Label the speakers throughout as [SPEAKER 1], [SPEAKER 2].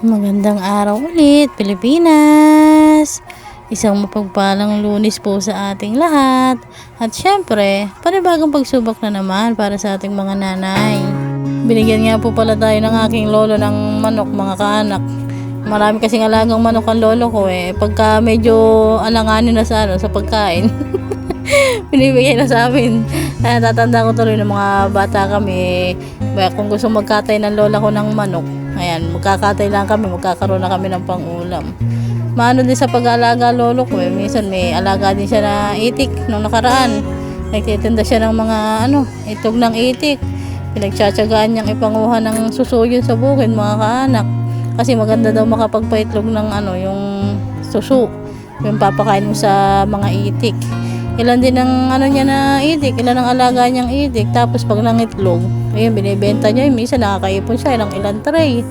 [SPEAKER 1] Magandang araw ulit, Pilipinas! Isang mapagpalang lunis po sa ating lahat. At syempre, panibagong pagsubok na naman para sa ating mga nanay. Binigyan nga po pala tayo ng aking lolo ng manok, mga kaanak. Marami kasing alagang manok ang lolo ko eh. Pagka medyo alanganin na sa, ano, sa pagkain. binibigay na sa amin. Kaya tatanda ko tuloy ng mga bata kami. Kung gusto magkatay ng lola ko ng manok, ayan, magkakatay lang kami, magkakaroon na kami ng pang-ulam. Maano din sa pag-aalaga lolo ko, eh. minsan may alaga din siya na itik nung nakaraan. Nagtitinda siya ng mga ano, itog ng itik. Pinagtsatsagaan niyang ipanguha ng susuyo sa bukid, mga kaanak. Kasi maganda daw makapagpaitlog ng ano, yung suso. Yung papakain mo sa mga itik. Ilan din ang ano niya na itik, ilan ang alaga niyang itik. Tapos pag nangitlog, ayun, binibenta niya. Minsan nakakaipon siya, ilang ilan tray.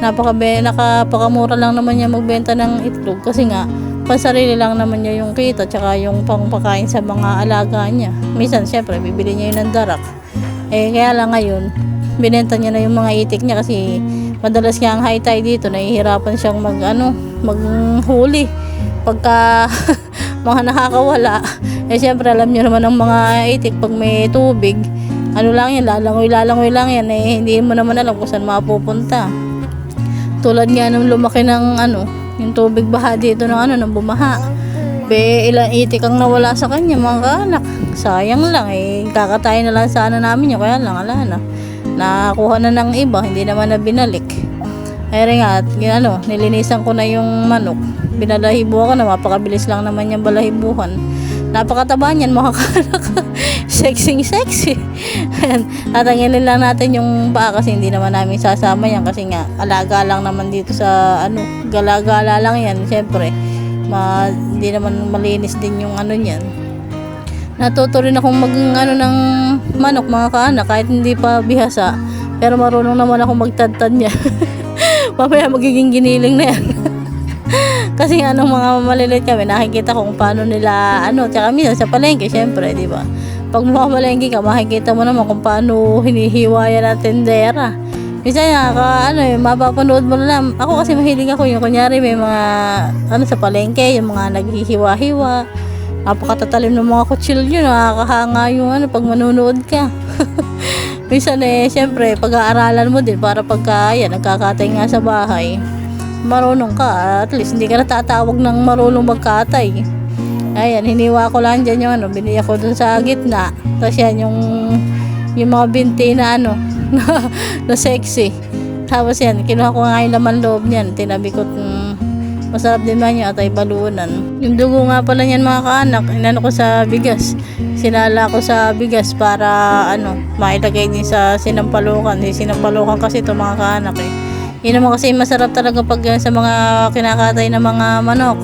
[SPEAKER 1] Napaka, nakapakamura lang naman niya magbenta ng itlog kasi nga, pansarili lang naman niya yung kita tsaka yung pangpakain sa mga alaga niya. Minsan, syempre, bibili niya yun ng darak. Eh, kaya lang ngayon, binenta niya na yung mga itik niya kasi madalas nga ang high tide dito, nahihirapan siyang mag, ano, maghuli. Pagka mga nakakawala, eh syempre alam niyo naman ang mga itik pag may tubig, ano lang yan, lalangoy, lalangoy lang yan, eh hindi mo naman alam kung saan mapupunta. Tulad nga nung lumaki ng ano, yung tubig baha dito ng ano, ng bumaha. Be, ilang itik ang nawala sa kanya, mga kaanak. Sayang lang eh. Kakatayin na lang sana namin yun. Kaya lang, ala na. Nakakuha na ng iba, hindi naman na binalik. Ay rin nga, at ano, nilinisan ko na yung manok. Binalahibo ako na, mapakabilis lang naman yung balahibuhan. Napakataba niyan mga kaanak. sexy sexy. Ayan, Tatanggalin lang natin yung paa kasi hindi naman namin sasama yan kasi nga alaga lang naman dito sa ano, galagala lang yan syempre. Ma, hindi naman malinis din yung ano niyan. Natuto rin akong mag ano ng manok mga kaanak kahit hindi pa bihasa. Pero marunong naman akong magtadtad niya. Mamaya magiging giniling na yan. Kasi nga nung mga maliliit kami, nakikita ko kung paano nila, ano, tsaka minsan sa palengke, syempre, di ba? Pag mamalengke ka, makikita mo naman kung paano hinihiwayan ang tendera. Minsan nga, ka, ano eh, mapapanood mo na lang. Ako kasi mahilig ako yung kunyari may mga, ano sa palengke, yung mga naghihiwa-hiwa. Napakatatalim ng mga kutsilyo, nakakahanga yung ano, pag manunood ka. Minsan eh, syempre, pag-aaralan mo din para pagka, yan, nagkakatay nga sa bahay marunong ka. At least hindi ka natatawag ng marunong magkatay. Ayan, hiniwa ko lang dyan yung ano, binili ako dun sa gitna. Tapos yan, yung, yung mga binti na ano, na, na sexy. Tapos yan, kinuha ko nga yung laman loob niyan. Tinabi ko, mm, masarap din man yun at ay balunan. Yung dugo nga pala niyan mga kaanak, inano ko sa bigas. Sinala ko sa bigas para ano, mailagay din sa sinampalukan. Eh, sinampalukan kasi ito mga kaanak eh. Yun naman kasi masarap talaga pag sa mga kinakatay na mga manok.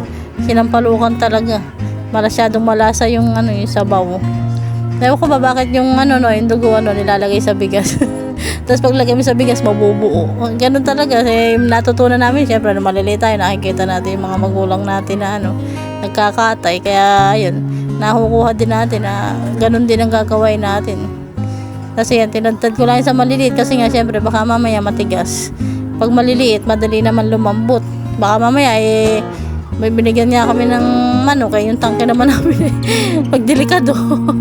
[SPEAKER 1] Sinampalukan talaga. Malasyadong malasa yung ano yung sabaw. Ewan ko ba bakit yung ano no, yung dugo ano nilalagay sa bigas. Tapos paglagay mo sa bigas, mabubuo. Ganun talaga. Eh, natutunan namin, syempre, na maliliit tayo, nakikita natin yung mga magulang natin na ano, nagkakatay. Kaya, yun, nakukuha din natin na ganun din ang gagawin natin. Kasi yan, tinadtad ko lang sa maliliit kasi nga, syempre, baka mamaya matigas. Pag maliliit, madali naman lumambot. Baka mamaya eh, may binigyan niya kami ng manok eh, yung tangke naman namin eh. Pag delikado.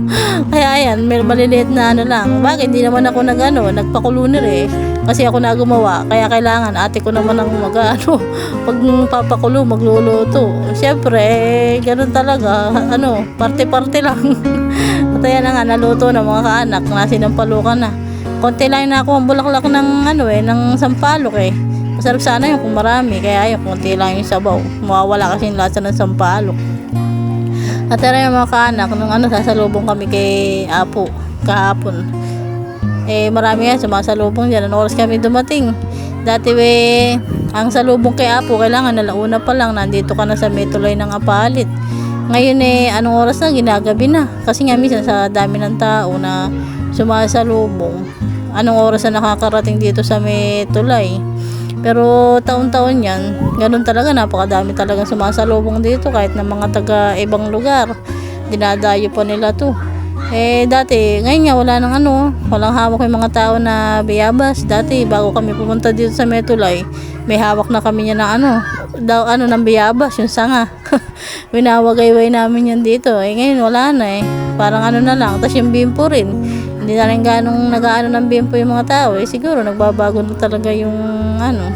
[SPEAKER 1] Kaya ayan, may maliliit na ano lang. Bakit hindi naman ako nag ano, nagpakulunir eh. Kasi ako na gumawa. Kaya kailangan, ate ko naman ang mag ano, pag papakulo, magluluto. Siyempre, eh, ganun talaga. Ano, parte-parte lang. At ayan na nga, naluto na mga kaanak, na sinampalukan na konti lang na ako ang bulaklak ng ano eh, ng sampalok eh. Masarap sana yung kung marami, kaya ayun, konti lang yung sabaw. Mawawala kasi yung lasa ng sampalok. At tara yung mga kaanak, nung ano, sasalubong kami kay Apo, kahapon. Eh, marami yan, sumasalubong dyan. Anong oras kami dumating? Dati we, ang salubong kay Apo, kailangan nalauna pa lang, nandito ka na sa may ng apalit. Ngayon eh, anong oras na, ginagabi na. Kasi nga minsan sa dami ng tao na sumasalubong, anong oras na nakakarating dito sa may tulay. Pero taon-taon yan, ganun talaga, napakadami talaga sumasalubong dito kahit ng mga taga ibang lugar. Dinadayo pa nila to. Eh, dati, ngayon nga, wala nang ano, walang hawak yung mga tao na biyabas. Dati, bago kami pumunta dito sa Metulay, may hawak na kami niya ng ano, daw ano ng biyabas, yung sanga. Winawagayway namin yan dito. Eh, ngayon, wala na eh. Parang ano na lang. Tapos yung bimpo rin. Hindi na rin ganong nag-ano ng bimpo yung mga tao. Eh, siguro, nagbabago na talaga yung ano,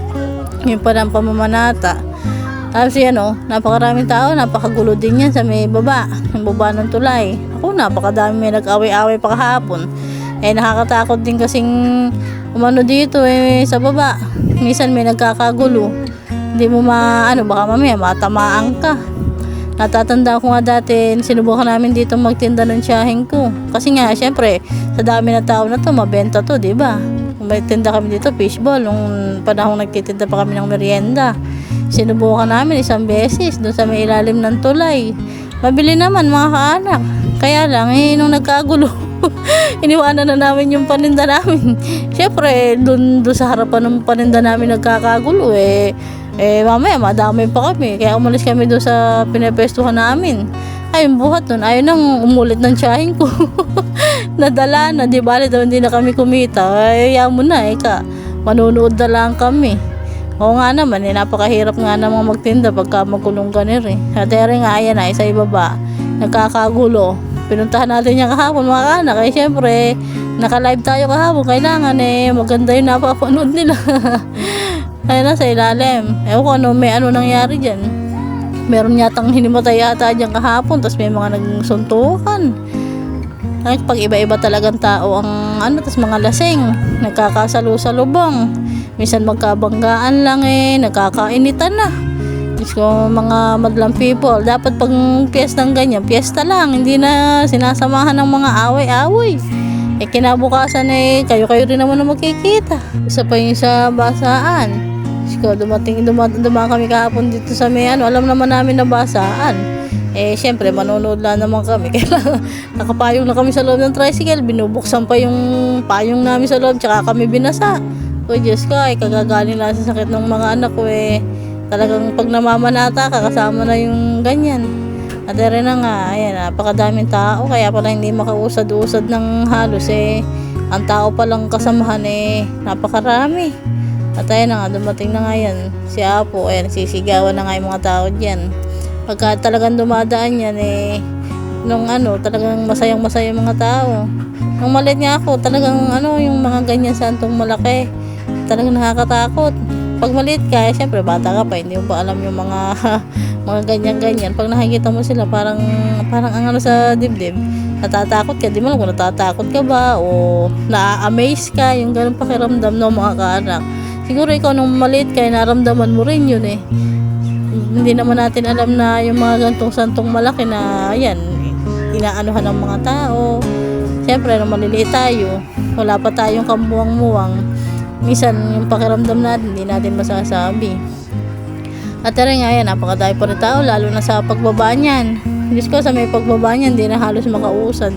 [SPEAKER 1] yung parang pamamanata. Tapos yan o, napakaraming tao, napakagulo din yan sa may baba, yung baba ng tulay. Ako, napakadami may nag-away-away pa kahapon. Eh, nakakatakot din kasing umano dito eh, sa baba. Minsan may nagkakagulo. Hindi mo ma, ano, baka mamaya matamaan ka. Natatanda ko nga dati, sinubukan namin dito magtinda ng tiyahing ko. Kasi nga, syempre, sa dami na tao na to, mabenta to, di ba? Kung may tinda kami dito, fishball, nung panahon nagtitinda pa kami ng merienda. Sinubukan namin isang beses doon sa may ilalim ng tulay. Mabili naman mga kaanak. Kaya lang, eh, nung nagkagulo, iniwanan na namin yung paninda namin. Siyempre, doon, doon sa harapan ng paninda namin nagkakagulo, eh, eh, mamaya, madamay pa kami. Kaya umalis kami doon sa pinepestuhan namin. Ayun, buhat nun. Ayun nang umulit ng tsahin ko. Nadala na, di bali daw hindi na kami kumita. Ay, yan mo na, ika. Manunood na lang kami. Oo nga naman, eh, napakahirap nga namang magtinda pagka magkulong ka eh. At ere nga, ayan na, isa ibaba. Nagkakagulo. Pinuntahan natin niya kahapon mga anak. Eh, syempre, naka-live tayo kahapon. Kailangan eh, maganda yung napapanood nila. Ayun na, sa ilalim. Ewan ko ano, may ano nangyari dyan. Meron yatang hinimatay yata dyan kahapon. Tapos may mga nagsuntukan. Ay, pag iba-iba talagang tao ang ano, tas mga lasing, nagkakasalo-salubong. Minsan magkabanggaan lang eh, nagkakainitan na. Diyos ko, mga madlang people, dapat pag piyestang ganyan, piyesta lang, hindi na sinasamahan ng mga away-away. Eh kinabukasan eh, kayo-kayo rin naman na magkikita. Isa pa yung sa basaan. Ko, dumating, dumating, dumaan kami kahapon dito sa may ano, alam naman namin na basaan. Eh, syempre, manonood lang naman kami. Kaya nakapayong na kami sa loob ng tricycle. Binubuksan pa yung payong namin sa loob. Tsaka kami binasa. O Diyos ko, ay kagagaling lang sa sakit ng mga anak ko eh. Talagang pag namamanata ka, kasama na yung ganyan. At rin na nga, ayan, napakadaming tao. Kaya pala hindi makausad-usad ng halos eh. Ang tao palang kasamahan eh, napakarami. At ayan na nga, dumating na nga yan. Si Apo, ayan, sisigawan na nga yung mga tao dyan. Pagka talagang dumadaan yan eh nung ano talagang masayang masaya yung mga tao. Nung maliit nga ako talagang ano yung mga ganyan santong malaki talagang nakakatakot. Pag maliit ka eh, syempre bata ka pa hindi mo pa alam yung mga mga ganyan ganyan pag nakikita mo sila parang parang ang ano sa dibdib natatakot ka. Di mo alam kung natatakot ka ba o na-amaze ka yung ganun pakiramdam ng mga kaanak siguro ikaw nung maliit ka eh, naramdaman mo rin yun eh hindi naman natin alam na yung mga gantong santong malaki na yan, inaanuhan ng mga tao. Siyempre, nung maliliit tayo, wala pa tayong kamuwang-muwang. Minsan, yung pakiramdam natin, hindi natin masasabi. At rin nga yan, napakadami pa rin tao, lalo na sa pagbaba niyan. Diyos ko, sa may pagbaba niyan, hindi na halos makausad.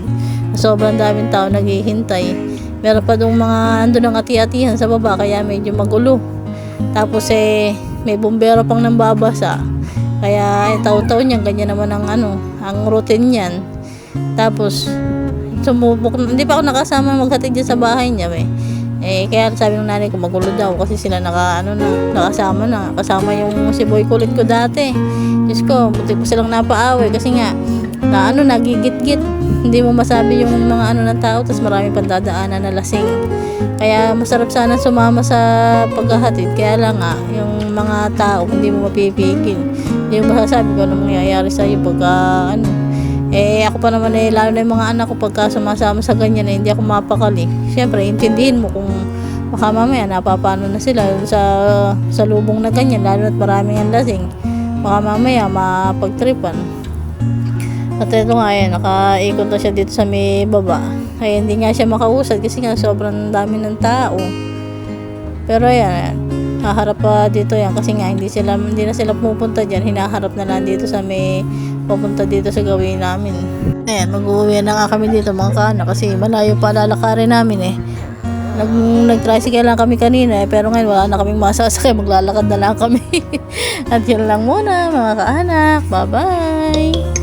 [SPEAKER 1] Sobrang daming tao naghihintay. Meron pa dong mga ando ng ati-atihan sa baba, kaya medyo magulo. Tapos eh, may bumbero pang nambabasa. Kaya eh, taon-taon yan, ganyan naman ang ano, ang routine niyan. Tapos, sumubok, hindi pa ako nakasama maghatid dyan sa bahay niya eh. Eh, kaya sabi ng nanay ko magulo daw kasi sila naka, ano na, nakasama na. Kasama yung si boy kulit ko dati. Diyos ko, buti ko silang napaaway kasi nga, na ano, nagigit-git. Hindi mo masabi yung mga ano ng tao, tapos marami pang dadaanan na lasing. Kaya masarap sana sumama sa paghahatid. Kaya lang nga, yung mga tao, hindi mo mapipigil. Hindi mo masasabi kung ano mangyayari sa'yo pagka ano. Eh, ako pa naman eh, lalo na yung mga anak ko pagka sumasama sa ganyan eh, hindi ako mapakali. Siyempre, intindihin mo kung baka mamaya napapano na sila sa, sa lubong na ganyan, lalo na't maraming ang lasing. Baka mamaya mapagtripan. At ito nga yan, nakaikot na siya dito sa may baba. Kaya hindi nga siya makausad kasi nga sobrang dami ng tao. Pero ayan, haharap pa dito yan kasi nga hindi sila hindi na sila pupunta diyan, hinaharap na lang dito sa may pupunta dito sa gawin namin. Ayan, mag-uwi na nga kami dito mga kana kasi malayo pa lalakarin namin eh. Nag, nag-tricycle lang kami kanina eh, pero ngayon wala na kaming masasakay, maglalakad na lang kami. At yun lang muna mga kaanak. Bye-bye!